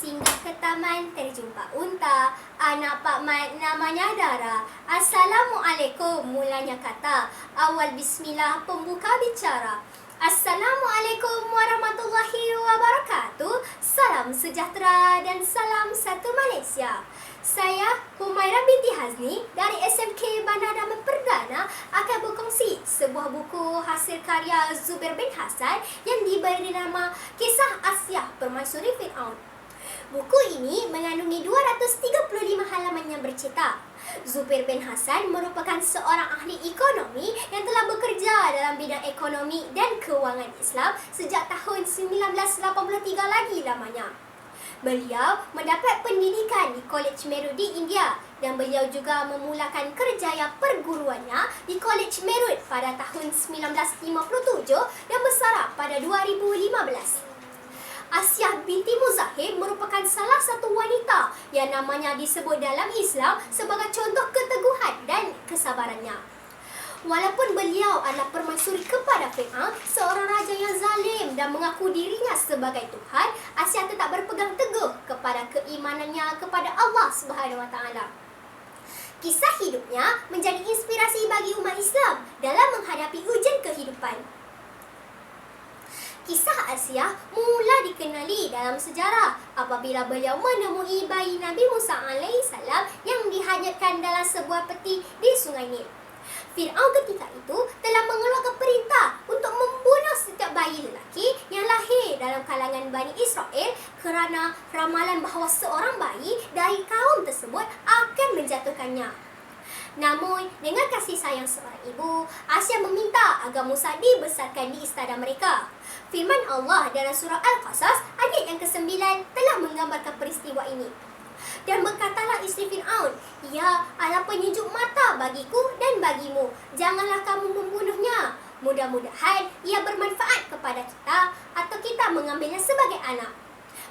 Singgah ke taman terjumpa unta Anak Pak Mat namanya Dara. Assalamualaikum mulanya kata Awal bismillah pembuka bicara. Assalamualaikum warahmatullahi wabarakatuh. Salam sejahtera dan salam satu Malaysia. Saya Humaira binti Hazni dari SMK Bandar Damai Perdana akan berkongsi sebuah buku hasil karya Zubair bin Hasan yang diberi nama Kisah Asyah Permaisuri Fir'aun Buku ini mengandungi 235 halaman yang bercetak. Zubair bin Hasan merupakan seorang ahli ekonomi yang telah bekerja dalam bidang ekonomi dan kewangan Islam sejak tahun 1983 lagi lamanya. Beliau mendapat pendidikan di College Meru di India dan beliau juga memulakan kerjaya perguruannya di College Meru pada tahun 1957 dan bersara pada 2015. Asyah binti Muzahib merupakan salah satu wanita yang namanya disebut dalam Islam sebagai contoh keteguhan dan kesabarannya. Walaupun beliau adalah permaisuri kepada Fir'aun, seorang raja yang zalim dan mengaku dirinya sebagai Tuhan, Asyah tetap berpegang teguh kepada keimanannya kepada Allah Subhanahu Wa Taala. Kisah hidupnya menjadi inspirasi apabila beliau menemui bayi Nabi Musa AS yang dihanyutkan dalam sebuah peti di Sungai Nil. Fir'aun ketika itu telah mengeluarkan perintah untuk membunuh setiap bayi lelaki yang lahir dalam kalangan Bani Israel kerana ramalan bahawa seorang bayi dari kaum tersebut akan menjatuhkannya. Namun, dengan kasih sayang seorang ibu, Asia meminta agar Musa dibesarkan di istana mereka. Firman Allah dalam surah Al-Qasas ayat yang ke-9 telah menggambarkan peristiwa ini. Dan berkatalah isteri Fir'aun, Ia adalah penyejuk mata bagiku dan bagimu. Janganlah kamu membunuhnya. Mudah-mudahan ia bermanfaat kepada kita atau kita mengambilnya sebagai anak.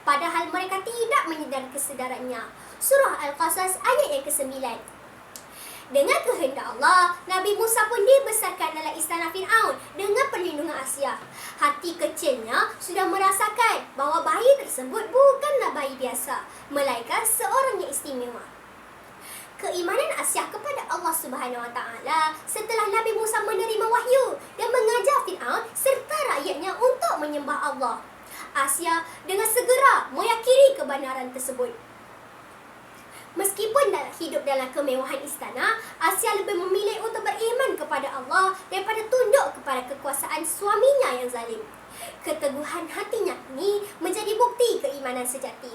Padahal mereka tidak menyedari kesedarannya. Surah Al-Qasas ayat yang ke-9. Dengan kehendak Allah, Nabi Musa pun dibesarkan dalam istana Fir'aun dengan perlindungan Asia. Hati kecilnya sudah merasakan bahawa bayi tersebut bukanlah bayi biasa, melainkan seorang yang istimewa. Keimanan Asia kepada Allah Subhanahu Wa Taala setelah Nabi Musa menerima wahyu dan mengajar Fir'aun serta rakyatnya untuk menyembah Allah. Asia dengan segera meyakini kebenaran tersebut. Hidup dalam kemewahan istana, Asia lebih memilih untuk beriman kepada Allah daripada tunduk kepada kekuasaan suaminya yang zalim. Keteguhan hatinya ini menjadi bukti keimanan sejati.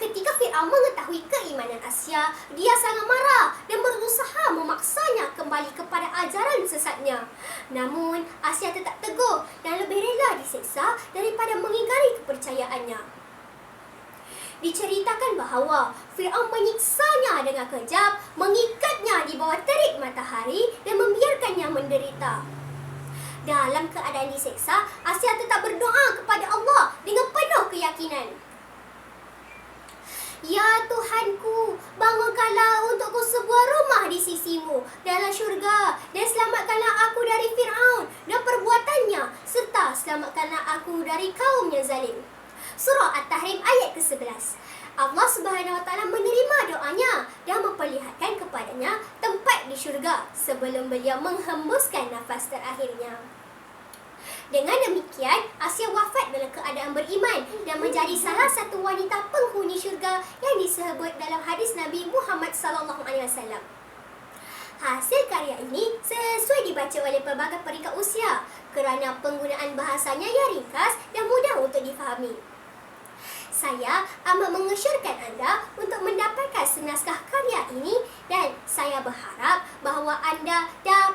Ketika Fir'aun mengetahui keimanan Asia, dia sangat marah dan berusaha memaksanya kembali kepada ajaran sesatnya. Namun, Asia tetap teguh dan lebih rela diseksa daripada mengingkari kepercayaannya. Diceritakan bahawa Fir'aun menyiksanya dengan kejam, mengikatnya di bawah terik matahari dan membiarkannya menderita. Dalam keadaan diseksa, Asia tetap berdoa kepada Allah dengan penuh keyakinan. Ya Tuhanku, bangunkanlah untukku sebuah rumah di sisimu dalam syurga dan selamatkanlah aku dari Fir'aun dan perbuatannya serta selamatkanlah aku dari kaum yang zalim. Surah At-Tahrim ayat ke-11. Allah Subhanahu Wa Taala menerima doanya dan memperlihatkan kepadanya tempat di syurga sebelum beliau menghembuskan nafas terakhirnya. Dengan demikian, Asia wafat dalam keadaan beriman dan menjadi salah satu wanita penghuni syurga yang disebut dalam hadis Nabi Muhammad sallallahu alaihi wasallam. Hasil karya ini sesuai dibaca oleh pelbagai peringkat usia kerana penggunaan bahasanya yang ringkas dan mudah untuk difahami saya amat mengesyorkan anda untuk mendapatkan senaskah karya ini. Dan saya berharap bahawa anda dapat